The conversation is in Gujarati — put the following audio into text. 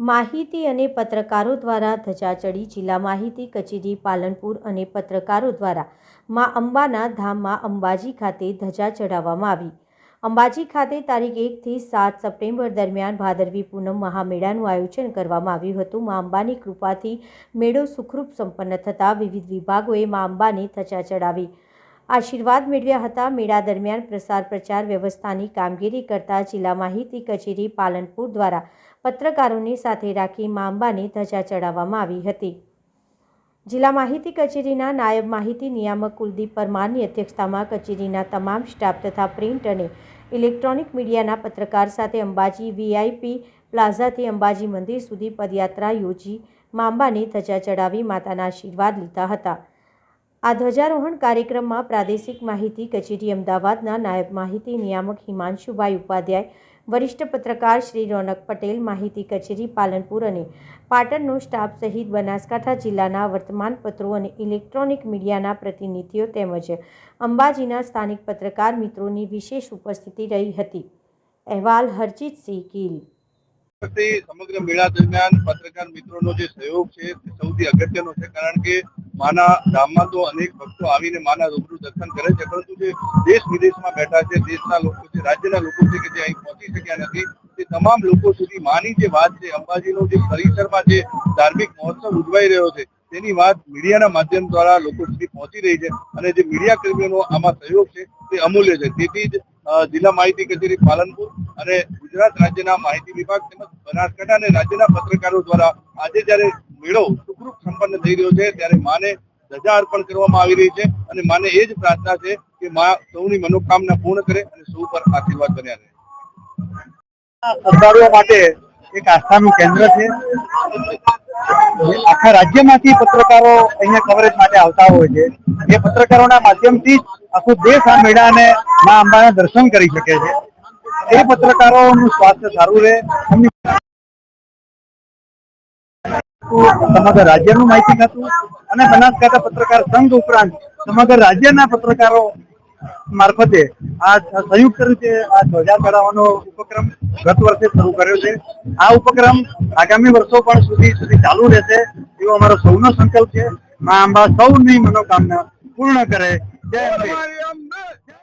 માહિતી અને પત્રકારો દ્વારા ધજા ચડી જિલ્લા માહિતી કચેરી પાલનપુર અને પત્રકારો દ્વારા મા અંબાના ધામમાં અંબાજી ખાતે ધજા ચડાવવામાં આવી. અંબાજી ખાતે તારીખ એકથી સાત સપ્ટેમ્બર દરમિયાન ભાદરવી પૂનમ મહામેળાનું આયોજન કરવામાં આવ્યું હતું. મા અંબાની કૃપાથી મેળો સુખરૂપ સંપન્ન થતાં વિવિધ વિભાગોએ મા અંબાને ધજા ચડાવી આશીર્વાદ મેળવ્યા હતા. મેળા દરમિયાન પ્રસાર પ્રચાર વ્યવસ્થાની કામગીરી કરતા જિલ્લા માહિતી કચેરી પાલનપુર દ્વારા પત્રકારોની સાથે રાખી મા અંબાને ધજા ચડાવવામાં આવી હતી. જિલ્લા માહિતી કચેરીના નાયબ માહિતી નિયામક કુલદીપ પરમારની અધ્યક્ષતામાં કચેરીના તમામ સ્ટાફ તથા પ્રિન્ટ અને ઇલેક્ટ્રોનિક મીડિયાના પત્રકાર સાથે અંબાજી વીઆઈપી પ્લાઝાથી અંબાજી મંદિર સુધી પદયાત્રા યોજી મા અંબાને ધજા ચડાવી માતાના આશીર્વાદ લીધા હતા. આ ધ્વજારોહણ કાર્યક્રમમાં પ્રાદેશિક માહિતી કચેરી અમદાવાદના નાયબ માહિતી નિયામક હિમાંશુભાઈ ઉપાધ્યાય, વરિષ્ઠ પત્રકાર શ્રી રોનક પટેલ, માહિતી કચેરી પાલનપુર અને પાટણનો સ્ટાફ સહિત બનાસકાંઠા જિલ્લાના વર્તમાનપત્રો અને ઇલેક્ટ્રોનિક મીડિયાના પ્રતિનિધિઓ તેમજ અંબાજીના સ્થાનિક પત્રકાર મિત્રોની વિશેષ ઉપસ્થિતિ રહી હતી. અહેવાલ હરજીતસિંહ વખતે સમગ્ર મેળા દરમિયાન પત્રકાર મિત્રોનો જે સહયોગ છે તે સૌથી અગત્યનો છે કારણ કે માના ધામમાં તો અનેક ભક્તો આવીને માના રૂબરૂ દર્શન કરે છે, પરંતુ જે દેશ વિદેશમાં બેઠા છે, દેશના લોકો છે, રાજ્યના લોકો છે કે જે અહીં પહોંચી શક્યા નથી, તે તમામ લોકો સુધી માની જે વાત છે, અંબાજીનો જે પરિસરમાં જે ધાર્મિક મહોત્સવ ઉજવાઈ રહ્યો છે, તેની વાત મીડિયાના માધ્યમ દ્વારા લોકો સુધી પહોંચી રહી છે અને જે મીડિયા કર્મીઓનો આમાં સહયોગ છે, તે અમૂલ્ય છે. તેથી જ જિલ્લા માહિતી કચેરી પાલનપુર અને ગુજરાત રાજ્યના માહિતી વિભાગ તેમજ બનાસકાંઠા અને રાજ્યના પત્રકારો દ્વારા આજે જ્યારે મેળો સુખરૂપ સંપન્ન થઈ રહ્યો છે, ત્યારે માને ધજા અર્પણ કરવામાં આવી રહી છે અને માને એ જ પ્રાર્થના છે કે મા સૌની મનોકામના પૂર્ણ કરે અને સૌ પર આશીર્વાદ બન્યા રહે. શ્રદ્ધાળુઓ માટે એક આસ્થાનું કેન્દ્ર છે. આખા રાજ્યમાંથી પત્રકારો અહીંયા કવરેજ માટે આવતા હોય છે. એ પત્રકારોના માધ્યમથી જ આખો દેશ આ મેળાને મા અંબાના દર્શન કરી શકે છે. એ પત્રકારોનું સ્વાસ્થ્ય સારું રહે. એમની સમગ્ર રાજ્યનું માહિતી ખાતું અને બનાસકાંઠા પત્રકાર સંઘ ઉપરાંત સમગ્ર રાજ્યના પત્રકારો મારફતે આ સંયુક્ત રીતે આ ધ્વજા ચડાવવાનો ઉપક્રમ ગત વર્ષે શરૂ કર્યો છે. આ ઉપક્રમ આગામી વર્ષો પણ સુધી સુધી ચાલુ રહેશે એવો અમારો સૌનો સંકલ્પ છે. મા અંબા સૌની મનોકામના પૂર્ણ કરે. જય અંબે.